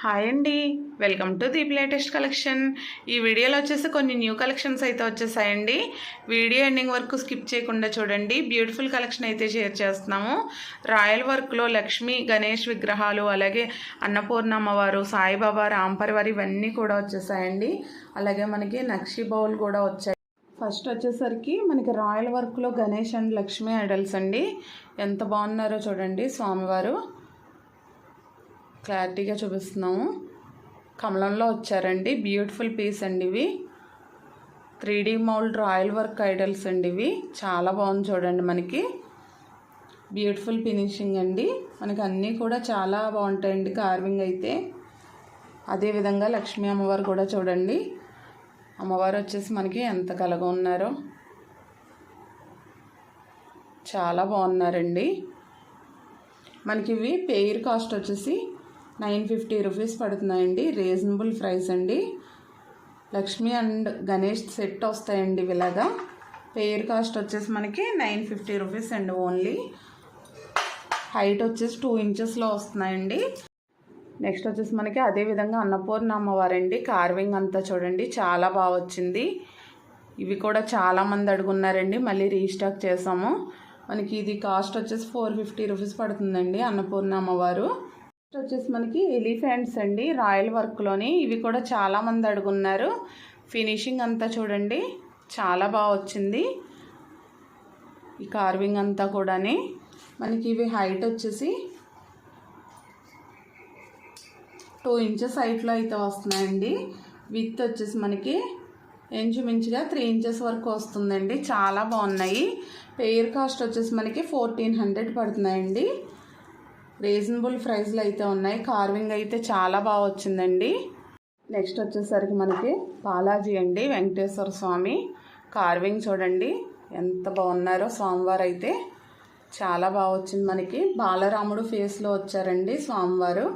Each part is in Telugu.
హాయ్ అండి. Welcome to Deep latest collection. ఈ వీడియోలో వచ్చేసి కొన్ని న్యూ కలెక్షన్స్ అయితే వచ్చేసాయండి. వీడియో ఎండింగ్ వరకు స్కిప్ చేయకుండా చూడండి. బ్యూటిఫుల్ కలెక్షన్ అయితే షేర్ చేస్తున్నాము. రాయల్ వర్క్లో లక్ష్మి గణేష్ విగ్రహాలు అలాగే అన్నపూర్ణ అమ్మవారు సాయిబాబా రాంపరివారి ఇవన్నీ కూడా వచ్చేసాయండి. అలాగే మనకి నక్షి బౌల్ కూడా వచ్చాయి. ఫస్ట్ వచ్చేసరికి మనకి రాయల్ వర్క్లో గణేష్ అండ్ లక్ష్మి ఐడల్స్ అండి. ఎంత బాగున్నారో చూడండి స్వామివారు. క్లారిటీగా చూపిస్తున్నాము. కమలంలో వచ్చారండి. బ్యూటిఫుల్ పీస్ అండి ఇవి. Three D mould royal work idols అండి ఇవి. చాలా బాగుంది చూడండి మనకి. బ్యూటిఫుల్ ఫినిషింగ్ అండి. మనకి అన్నీ కూడా చాలా బాగుంటాయండి కార్వింగ్ అయితే. అదేవిధంగా లక్ష్మీ అమ్మవారు కూడా చూడండి. అమ్మవారు వచ్చేసి మనకి ఎంత కలగా ఉన్నారో. చాలా బాగున్నారండి. మనకి ఇవి పెయిర్ కాస్ట్ వచ్చేసి నైన్ ఫిఫ్టీ రూపీస్ పడుతున్నాయండి. రీజనబుల్ ప్రైస్ అండి. లక్ష్మి అండ్ గణేష్ సెట్ వస్తాయండి ఇవి ఇలాగా. పెయిర్ కాస్ట్ వచ్చేసి మనకి నైన్ ఫిఫ్టీ రూపీస్ అండి ఓన్లీ. హైట్ వచ్చేసి టూ ఇంచెస్లో వస్తున్నాయండి. నెక్స్ట్ వచ్చేసి మనకి అదే విధంగా అన్నపూర్ణ అమ్మవారండి. కార్వింగ్ అంతా చూడండి. చాలా బాగా వచ్చింది. ఇవి కూడా చాలామంది అడుగున్నారండి. మళ్ళీ రీస్టాక్ చేసాము. మనకి ఇది కాస్ట్ వచ్చేసి ఫోర్ ఫిఫ్టీ రూపీస్ పడుతుందండి అన్నపూర్ణ అమ్మవారు. వచ్చేసి మనకి ఎలిఫెంట్స్ అండి రాయల్ వర్క్లోని. ఇవి కూడా చాలామంది అడుగున్నారు. ఫినిషింగ్ అంతా చూడండి చాలా బాగా వచ్చింది. ఈ కార్వింగ్ అంతా కూడాని. మనకి ఇవి హైట్ వచ్చేసి టూ ఇంచెస్ హైట్లో అయితే వస్తున్నాయండి. విత్ వచ్చేసి మనకి ఇంచుమించుగా త్రీ ఇంచెస్ వరకు వస్తుందండి. చాలా బాగున్నాయి. పెయిర్ కాస్ట్ వచ్చేసి మనకి ఫోర్టీన్ హండ్రెడ్ పడుతున్నాయండి. రీజనబుల్ ప్రైస్లో అయితే ఉన్నాయి. కార్వింగ్ అయితే చాలా బాగా వచ్చిందండి. నెక్స్ట్ వచ్చేసరికి మనకి బాలాజీ అండి వెంకటేశ్వర స్వామి. కార్వింగ్ చూడండి ఎంత బాగున్నారో స్వామివారు అయితే. చాలా బాగా వచ్చింది మనకి. బాలరాముడు ఫేస్లో వచ్చారండి స్వామివారు.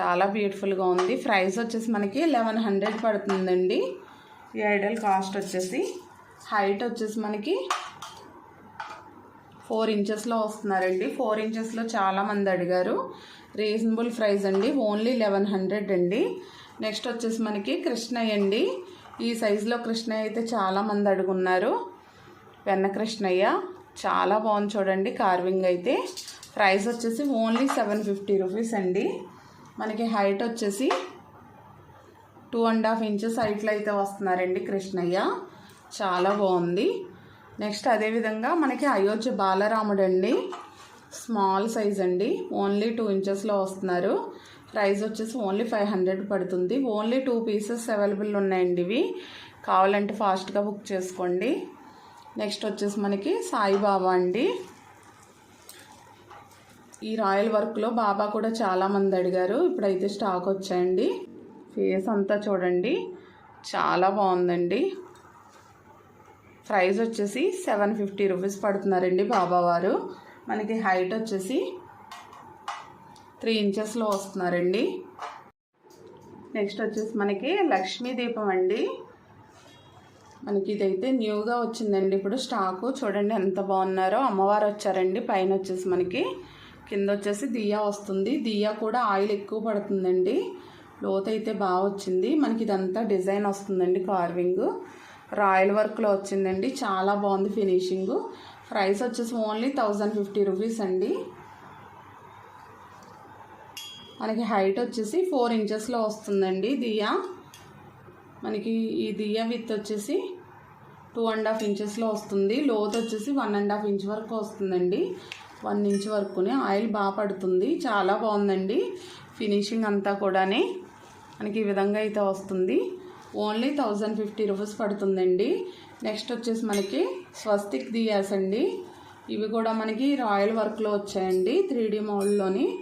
చాలా బ్యూటిఫుల్గా ఉంది. ప్రైస్ వచ్చేసి మనకి లెవెన్ హండ్రెడ్ పడుతుందండి. ఈ ఐడల్ కాస్ట్ వచ్చేసి హైట్ వచ్చేసి మనకి ఫోర్ ఇంచెస్లో వస్తున్నారండి. ఫోర్ ఇంచెస్లో చాలామంది అడిగారు. రీజనబుల్ ప్రైస్ అండి. ఓన్లీ లెవెన్ హండ్రెడ్ అండి. నెక్స్ట్ వచ్చేసి మనకి కృష్ణయ్య అండి. ఈ సైజులో కృష్ణయ్య అయితే చాలామంది అడుగున్నారు. వెన్న కృష్ణయ్య చాలా బాగుంది చూడండి కార్వింగ్ అయితే. ప్రైస్ వచ్చేసి ఓన్లీ సెవెన్ ఫిఫ్టీ రూపీస్ అండి. మనకి హైట్ వచ్చేసి టూ అండ్ హాఫ్ ఇంచెస్ హైట్లో అయితే వస్తున్నారండి కృష్ణయ్య. చాలా బాగుంది. నెక్స్ట్ అదేవిధంగా మనకి అయోధ్య బాలరాముడు అండి స్మాల్ సైజ్ అండి. ఓన్లీ టూ ఇంచెస్లో వస్తున్నారు. ప్రైస్ వచ్చేసి ఓన్లీ ఫైవ్ హండ్రెడ్ పడుతుంది. ఓన్లీ టూ పీసెస్ అవైలబుల్ ఉన్నాయండి ఇవి. కావాలంటే ఫాస్ట్గా బుక్ చేసుకోండి. నెక్స్ట్ వచ్చేసి మనకి సాయిబాబా అండి. ఈ రాయల్ వర్క్లో బాబా కూడా చాలామంది అడిగారు. ఇప్పుడైతే స్టాక్ వచ్చాయండి. ఫేస్ అంతా చూడండి. చాలా బాగుందండి. ప్రైస్ వచ్చేసి సెవెన్ ఫిఫ్టీ రూపీస్ పడుతున్నారండి బాబావారు మనకి హైట్ వచ్చేసి త్రీ ఇంచెస్లో వస్తున్నారండి. నెక్స్ట్ వచ్చేసి మనకి లక్ష్మీ దీపం అండి. మనకి ఇదైతే న్యూగా వచ్చిందండి. ఇప్పుడు స్టాకు చూడండి ఎంత బాగున్నారో. అమ్మవారు వచ్చారండి. పైన వచ్చేసి మనకి కింద వచ్చేసి దియా వస్తుంది. దియా కూడా ఆయిల్ ఎక్కువ పడుతుందండి. లోత్ అయితే బాగా వచ్చింది. మనకి ఇదంతా డిజైన్ వస్తుందండి కార్వింగ్. రాయల్ వర్క్లో వచ్చిందండి. చాలా బాగుంది ఫినిషింగ్. ప్రైస్ వచ్చేసి ఓన్లీ థౌజండ్ ఫిఫ్టీ రూపీస్ అండి. మనకి హైట్ వచ్చేసి ఫోర్ ఇంచెస్లో వస్తుందండి దియా. మనకి ఈ దియా విత్ వచ్చేసి టూ అండ్ హాఫ్ ఇంచెస్లో వస్తుంది. లోత్ వచ్చేసి వన్ అండ్ హాఫ్ ఇంచ్ వరకు వస్తుందండి. వన్ ఇంచ్ వరకునే ఆయిల్ బాగా పడుతుంది. చాలా బాగుందండి ఫినిషింగ్ అంతా కూడానే. మనకి ఈ విధంగా అయితే వస్తుంది. ఓన్లీ థౌజండ్ ఫిఫ్టీ రూపీస్ పడుతుందండి. నెక్స్ట్ వచ్చేసి మనకి స్వస్తిక్ దియాస్ అండి. ఇవి కూడా మనకి రాయల్ వర్క్లో వచ్చాయండి త్రీ డీ మోడ్లోని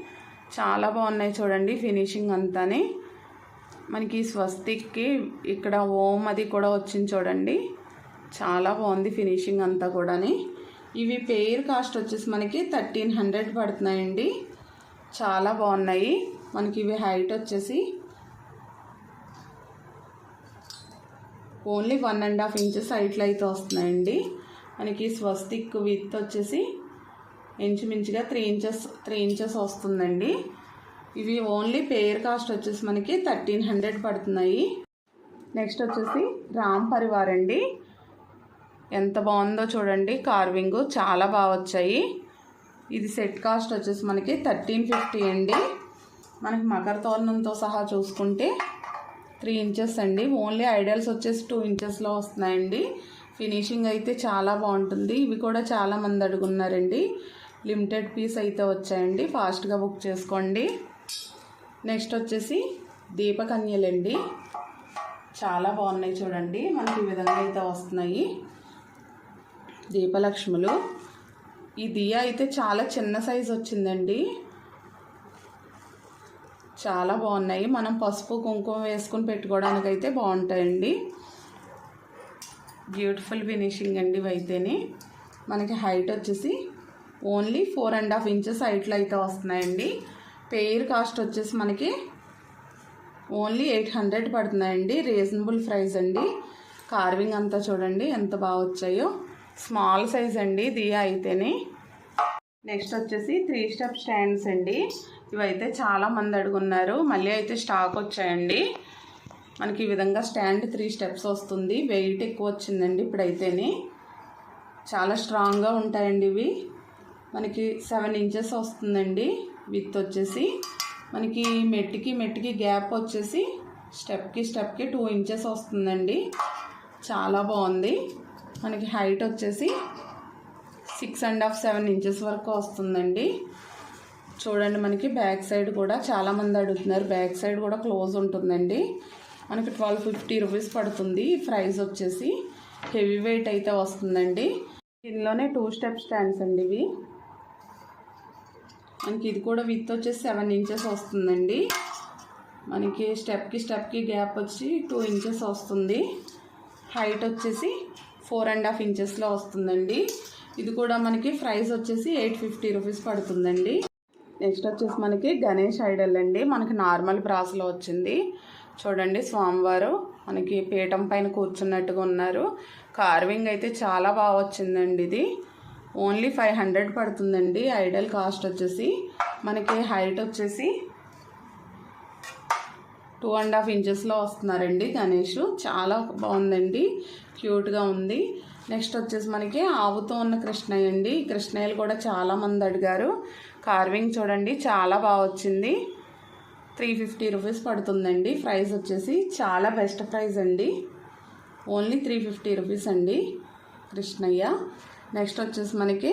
చాలా బాగున్నాయి చూడండి ఫినిషింగ్ అంతానే. మనకి స్వస్తిక్కి ఇక్కడ ఓం అది కూడా వచ్చింది చూడండి. చాలా బాగుంది ఫినిషింగ్ అంతా కూడాని. ఇవి పేర్ కాస్ట్ వచ్చేసి మనకి థర్టీన్ హండ్రెడ్ పడుతున్నాయండి. చాలా బాగున్నాయి. మనకి ఇవి హైట్ వచ్చేసి only one and half inches హైట్లో అయితే వస్తున్నాయండి. మనకి స్వస్తిక్ విత్ వచ్చేసి ఇంచుమించుగా త్రీ ఇంచెస్ త్రీ ఇంచెస్ వస్తుందండి. ఇవి ఓన్లీ పేర్ కాస్ట్ వచ్చేసి మనకి థర్టీన్ హండ్రెడ్ పడుతున్నాయి. నెక్స్ట్ వచ్చేసి రామ్ పరివార్ అండి. ఎంత బాగుందో చూడండి. కార్వింగ్ చాలా బాగా వచ్చాయి. ఇది సెట్ కాస్ట్ వచ్చేసి మనకి థర్టీన్ ఫిఫ్టీ అండి. మనకి మకర తోరణంతో సహా చూసుకుంటే త్రీ ఇంచెస్ అండి. ఓన్లీ ఐడియల్స్ వచ్చేసి టూ ఇంచెస్లో వస్తున్నాయండి. ఫినిషింగ్ అయితే చాలా బాగుంటుంది. ఇవి కూడా చాలా మంది అడుగున్నారండి. లిమిటెడ్ పీస్ అయితే వచ్చాయండి. ఫాస్ట్గా బుక్ చేసుకోండి. నెక్స్ట్ వచ్చేసి దీపకన్యలండి. చాలా బాగున్నాయి చూడండి. మనకి ఈ విధంగా అయితే వస్తున్నాయి దీపలక్ష్ములు. ఈ దియా అయితే చాలా చిన్న సైజు వచ్చిందండి. చాలా బాగున్నాయి. మనం పసుపు కుంకుమ వేసుకుని పెట్టుకోవడానికి అయితే బాగుంటాయండి. బ్యూటిఫుల్ ఫినిషింగ్ అండి ఇవైతేనే. మనకి హైట్ వచ్చేసి only four and half inches హైట్లో అయితే వస్తున్నాయండి. పెయిర్ కాస్ట్ వచ్చేసి మనకి ఓన్లీ ఎయిట్ హండ్రెడ్ పడుతున్నాయండి. రీజనబుల్ ప్రైస్ అండి. కార్వింగ్ అంతా చూడండి ఎంత బాగా వచ్చాయో. స్మాల్ సైజ్ అండి. దియా అయితేనే. నెక్స్ట్ వచ్చేసి త్రీ స్టెప్ స్టాండ్స్ అండి. ఇవైతే చాలా మంది అడుగున్నారు. మళ్ళీ అయితే స్టాక్ వచ్చాయండి. మనకి ఈ విధంగా స్టాండ్ త్రీ స్టెప్స్ వస్తుంది. వెయిట్ ఎక్కువ వచ్చిందండి ఇప్పుడైతేనే. చాలా స్ట్రాంగ్గా ఉంటాయండి ఇవి. మనకి సెవెన్ ఇంచెస్ వస్తుందండి. విత్ వచ్చేసి. మనకి మెట్టికి మెట్టికి గ్యాప్ వచ్చేసి స్టెప్కి స్టెప్కి టూ ఇంచెస్ వస్తుందండి. చాలా బాగుంది. మనకి హైట్ వచ్చేసి six and half seven inches వరకు వస్తుందండి. చూడండి మనకి బ్యాక్ సైడ్ కూడా చాలామంది అడుగుతున్నారు. బ్యాక్ సైడ్ కూడా క్లోజ్ ఉంటుందండి. మనకి ట్వెల్వ్ ఫిఫ్టీ రూపీస్ పడుతుంది. ప్రైస్ వచ్చేసి హెవీ వెయిట్ అయితే వస్తుందండి. దీనిలోనే టూ స్టెప్ స్టాండ్స్ అండి ఇవి. మనకి ఇది కూడా విత్ వచ్చేసి సెవెన్ ఇంచెస్ వస్తుందండి. మనకి స్టెప్కి స్టెప్కి గ్యాప్ వచ్చి టూ ఇంచెస్ వస్తుంది. హైట్ వచ్చేసి ఫోర్ అండ్ హాఫ్ ఇంచెస్లో వస్తుందండి. ఇది కూడా మనకి ప్రైస్ వచ్చేసి ఎయిట్ ఫిఫ్టీ రూపీస్ పడుతుందండి. నెక్స్ట్ వచ్చేసి మనకి గణేష్ ఐడల్ అండి. మనకి నార్మల్ బ్రాస్లో వచ్చింది. చూడండి స్వామివారు మనకి పీఠం పైన కూర్చున్నట్టుగా ఉన్నారు. కార్వింగ్ అయితే చాలా బాగా వచ్చిందండి ఇది. ఓన్లీ ఫైవ్ హండ్రెడ్ పడుతుందండి. ఐడల్ కాస్ట్ వచ్చేసి మనకి హైట్ వచ్చేసి టూ అండ్ హాఫ్ ఇంచెస్లో వస్తున్నారండి గణేష్. చాలా బాగుందండి. క్యూట్గా ఉంది. నెక్స్ట్ వచ్చేసి మనకి ఆవుతో ఉన్న కృష్ణయ్య అండి. కృష్ణయ్యలు కూడా చాలా మంది అడిగారు. కార్వింగ్ చూడండి చాలా బాగా వచ్చింది. త్రీ ఫిఫ్టీ రూపీస్ పడుతుందండి. ప్రైస్ వచ్చేసి చాలా బెస్ట్ ప్రైస్ అండి. ఓన్లీ త్రీ ఫిఫ్టీ రూపీస్ అండి కృష్ణయ్య. నెక్స్ట్ వచ్చేసి మనకి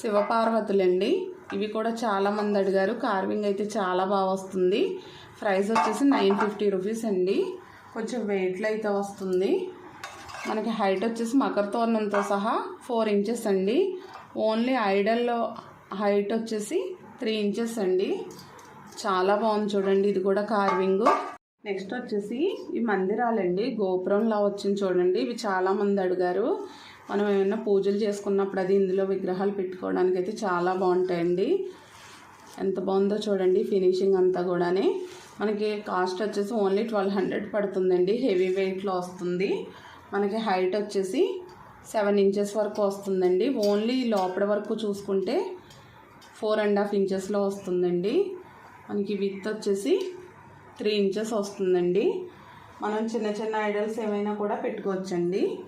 శివపార్వతులండి. ఇవి కూడా చాలా మంది అడిగారు. కార్వింగ్ అయితే చాలా బాగా వస్తుంది. ప్రైస్ వచ్చేసి నైన్ ఫిఫ్టీ రూపీస్ అండి. కొంచెం వెయిట్లో అయితే వస్తుంది. మనకి హైట్ వచ్చేసి మకర తోరణంతో సహా ఫోర్ ఇంచెస్ అండి. ఓన్లీ ఐడల్లో హైట్ వచ్చేసి త్రీ ఇంచెస్ అండి. చాలా బాగుంది చూడండి ఇది కూడా కార్వింగ్ నెక్స్ట్ వచ్చేసి ఈ మందిరాలండి. గోపురంలా వచ్చింది చూడండి ఇవి చాలామంది అడిగారు. మనం ఏమైనా పూజలు చేసుకున్నప్పుడు అది ఇందులో విగ్రహాలు పెట్టుకోవడానికి అయితే చాలా బాగుంటాయండి. ఎంత బాగుందో చూడండి ఫినిషింగ్ అంతా కూడానే. మనకి కాస్ట్ వచ్చేసి ఓన్లీ ట్వెల్వ్ హండ్రెడ్ పడుతుందండి హెవీ వెయిట్లో వస్తుంది. మనకి హైట్ వచ్చేసి సెవెన్ ఇంచెస్ వరకు వస్తుందండి. ఓన్లీ లోపల వరకు చూసుకుంటే ఫోర్ అండ్ హాఫ్ ఇంచెస్లో వస్తుందండి. మనకి విత్ వచ్చేసి త్రీ ఇంచెస్ వస్తుందండి. మనం చిన్న చిన్న ఐడల్స్ ఏమైనా కూడా పెట్టుకోవచ్చండి.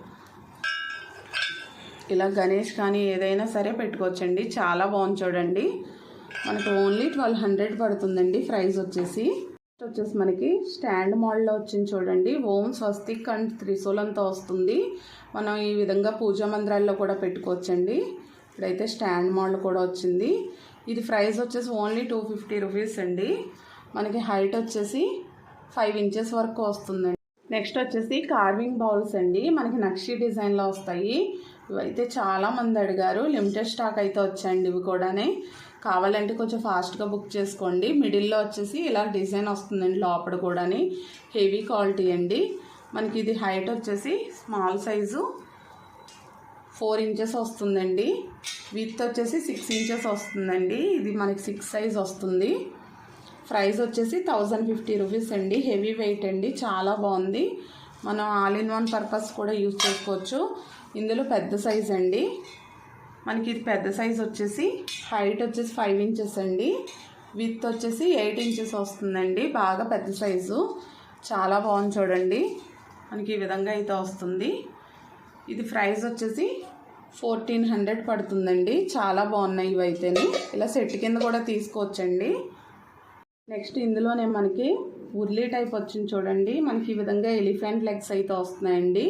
ఇలా గణేష్ కానీ ఏదైనా సరే పెట్టుకోవచ్చండి. చాలా బాగుంది చూడండి. మనకు ఓన్లీ ట్వెల్వ్ హండ్రెడ్ పడుతుందండి ప్రైస్ వచ్చేసి. వచ్చేసి మనకి స్టాండ్ మోడల్లో వచ్చింది చూడండి. ఓం స్వస్తిక్ అండ్ త్రిశూలంతో వస్తుంది. మనం ఈ విధంగా పూజా మందిరాల్లో కూడా పెట్టుకోవచ్చండి. ఇప్పుడైతే స్టాండ్ మోడల్ కూడా వచ్చింది. ఇది ప్రైస్ వచ్చేసి ఓన్లీ టూ ఫిఫ్టీ రూపీస్ అండి. మనకి హైట్ వచ్చేసి ఫైవ్ ఇంచెస్ వరకు వస్తుందండి. నెక్స్ట్ వచ్చేసి కార్వింగ్ బౌల్స్ అండి. మనకి నక్షి డిజైన్లో వస్తాయి. ఇవైతే చాలామంది అడిగారు. లిమిటెడ్ స్టాక్ అయితే వచ్చాయండి ఇవి కూడానే. కావాలంటే కొంచెం ఫాస్ట్గా బుక్ చేసుకోండి. మిడిల్లో వచ్చేసి ఇలా డిజైన్ వస్తుందండి లోపల కూడాని. హెవీ క్వాలిటీ అండి. మనకి ఇది హైట్ వచ్చేసి స్మాల్ సైజు ఫోర్ ఇంచెస్ వస్తుందండి. విత్ వచ్చేసి సిక్స్ ఇంచెస్ వస్తుందండి. ఇది మనకి సిక్స్ సైజ్ వస్తుంది. ప్రైస్ వచ్చేసి థౌజండ్ ఫిఫ్టీ రూపీస్ అండి. హెవీ వెయిట్ అండి. చాలా బాగుంది. మనం ఆల్ ఇన్ వన్ పర్పస్ కూడా యూజ్ చేసుకోవచ్చు. ఇందులో పెద్ద సైజ్ అండి. మనకి ఇది పెద్ద సైజ్ వచ్చేసి హైట్ వచ్చేసి ఫైవ్ ఇంచెస్ అండి. విత్ వచ్చేసి ఎయిట్ ఇంచెస్ వస్తుందండి. బాగా పెద్ద సైజు. చాలా బాగుంది చూడండి. మనకి ఈ విధంగా అయితే వస్తుంది. ఇది ప్రైస్ వచ్చేసి ఫోర్టీన్ హండ్రెడ్ పడుతుందండి. చాలా బాగున్నాయి ఇవి అయితేనే. ఇలా సెట్ కింద కూడా తీసుకోవచ్చండి. నెక్స్ట్ ఇందులోనే మనకి ఉర్లీ టైప్ వచ్చింది చూడండి. మనకి ఈ విధంగా ఎలిఫెంట్ లెగ్స్ అయితే వస్తున్నాయండి.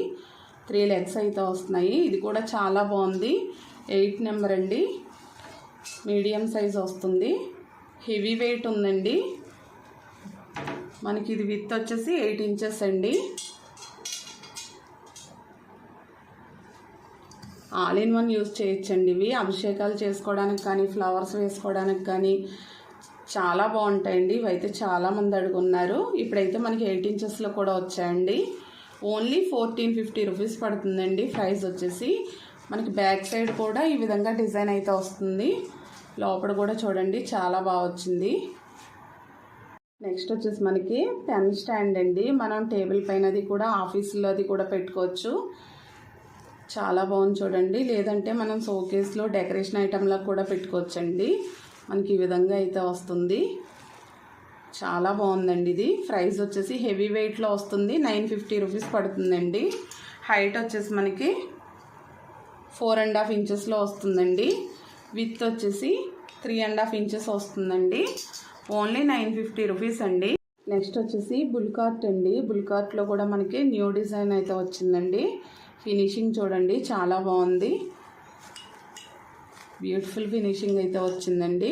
త్రీ లెగ్స్ అయితే వస్తున్నాయి. ఇది కూడా చాలా బాగుంది. ఎయిట్ నెంబర్ అండి. మీడియం సైజ్ వస్తుంది. హెవీ వెయిట్ ఉందండి. మనకి ఇది విత్ వచ్చేసి ఎయిట్ ఇంచెస్ అండి. ఆల్ ఇన్ వన్ యూస్ చేయొచ్చండి ఇవి. అభిషేకాలు చేసుకోవడానికి కానీ ఫ్లవర్స్ వేసుకోవడానికి కానీ చాలా బాగుంటాయండి. ఇవైతే చాలామంది అడుగున్నారు. ఇప్పుడైతే మనకి ఎయిట్ ఇంచెస్లో కూడా వచ్చాయండి. ఓన్లీ ఫోర్టీన్ ఫిఫ్టీ రూపీస్ పడుతుందండి ప్రైస్ వచ్చేసి. మనకి బ్యాక్ సైడ్ కూడా ఈ విధంగా డిజైన్ అయితే వస్తుంది. లోపల కూడా చూడండి చాలా బాగా వచ్చింది. నెక్స్ట్ వచ్చేసి మనకి పెన్ స్టాండ్ అండి. మనం టేబుల్ పైనది కూడా ఆఫీసులో అది కూడా పెట్టుకోవచ్చు. చాలా బాగుంది చూడండి. లేదంటే మనం షోకేస్లో డెకరేషన్ ఐటెంలా కూడా పెట్టుకోవచ్చండి. మనకి ఈ విధంగా అయితే వస్తుంది. చాలా బాగుందండి ఇది. ప్రైస్ వచ్చేసి హెవీ వెయిట్లో వస్తుంది. నైన్ ఫిఫ్టీ రూపీస్ పడుతుందండి. హైట్ వచ్చేసి మనకి ఫోర్ అండ్ హాఫ్ ఇంచెస్లో వస్తుందండి. విత్ వచ్చేసి త్రీ అండ్ హాఫ్ ఇంచెస్ వస్తుందండి. ఓన్లీ నైన్ ఫిఫ్టీ రూపీస్ అండి. నెక్స్ట్ వచ్చేసి బుల్కార్ట్ అండి. బుల్కార్ట్లో కూడా మనకి న్యూ డిజైన్ అయితే వచ్చిందండి. ఫినిషింగ్ చూడండి చాలా బాగుంది. బ్యూటిఫుల్ ఫినిషింగ్ అయితే వచ్చిందండి.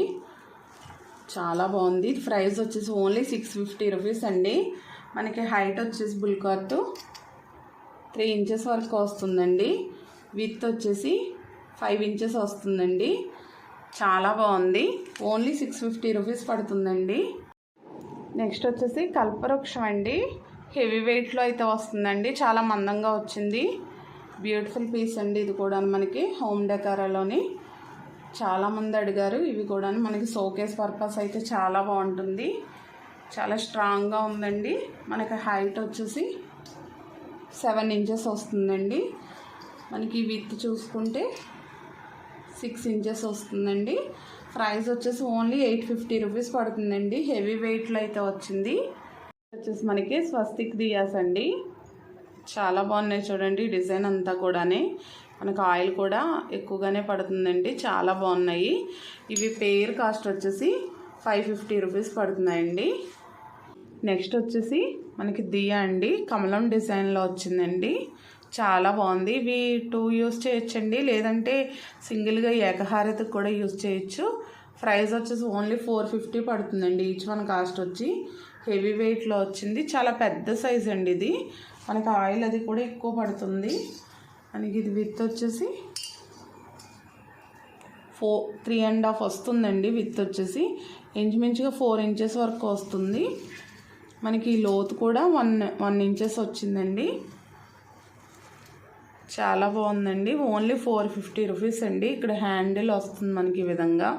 చాలా బాగుంది. ప్రైస్ వచ్చేసి ఓన్లీ సిక్స్ ఫిఫ్టీ రూపీస్ అండి. మనకి హైట్ వచ్చేసి బుల్కార్ట్ త్రీ ఇంచెస్ వరకు వస్తుందండి. విత్ వచ్చేసి ఫైవ్ ఇంచెస్ వస్తుందండి. చాలా బాగుంది. ఓన్లీ సిక్స్ ఫిఫ్టీ రూపీస్ పడుతుందండి. నెక్స్ట్ వచ్చేసి కల్పవృక్షం అండి. హెవీ వెయిట్లో అయితే వస్తుందండి. చాలా మందంగా వచ్చింది. బ్యూటిఫుల్ పీస్ అండి ఇది కూడా మనకి. హోమ్ డెకారాలోని చాలామంది అడిగారు ఇవి కూడా మనకి షోకేస్ పర్పస్ అయితే చాలా బాగుంటుంది. చాలా స్ట్రాంగ్గా ఉందండి. మనకి హైట్ వచ్చేసి సెవెన్ ఇంచెస్ వస్తుందండి. మనకి విత్ చూసుకుంటే సిక్స్ ఇంచెస్ వస్తుందండి. ప్రైస్ వచ్చేసి ఓన్లీ ఎయిట్ ఫిఫ్టీ రూపీస్ పడుతుందండి. హెవీ వెయిట్లో అయితే వచ్చింది. వచ్చేసి మనకి స్వస్తిక్ దియాస్ అండి. చాలా బాగున్నాయి చూడండి డిజైన్ అంతా కూడానే. మనకు ఆయిల్ కూడా ఎక్కువగానే పడుతుందండి చాలా బాగున్నాయి. ఇవి పేర్ కాస్ట్ వచ్చేసి ఫైవ్ ఫిఫ్టీ రూపీస్ పడుతున్నాయండి. నెక్స్ట్ వచ్చేసి మనకి దియా అండి కమలం డిజైన్లో వచ్చిందండి. చాలా బాగుంది. ఇవి టూ యూస్ చేయొచ్చండి లేదంటే సింగిల్గా ఏకహారతకు కూడా యూస్ చేయొచ్చు. ప్రైస్ వచ్చేసి ఓన్లీ ఫోర్ ఫిఫ్టీ పడుతుందండి ఈచ్ వన్ కాస్ట్ వచ్చి. హెవీ వెయిట్లో వచ్చింది. చాలా పెద్ద సైజ్ అండి ఇది. మనకి ఆయిల్ అది కూడా ఎక్కువ పడుతుంది. మనకి ఇది విత్ వచ్చేసి ఫోర్ త్రీ అండ్ హాఫ్ వస్తుందండి విత్ వచ్చేసి. ఇంచుమించుగా ఫోర్ ఇంచెస్ వరకు వస్తుంది. మనకి లోతు కూడా వన్ వన్ ఇంచెస్ వచ్చిందండి. చాలా బాగుందండి. ఓన్లీ ఫోర్ ఫిఫ్టీ రూపీస్ అండి. ఇక్కడ హ్యాండిల్ వస్తుంది మనకి ఈ విధంగా.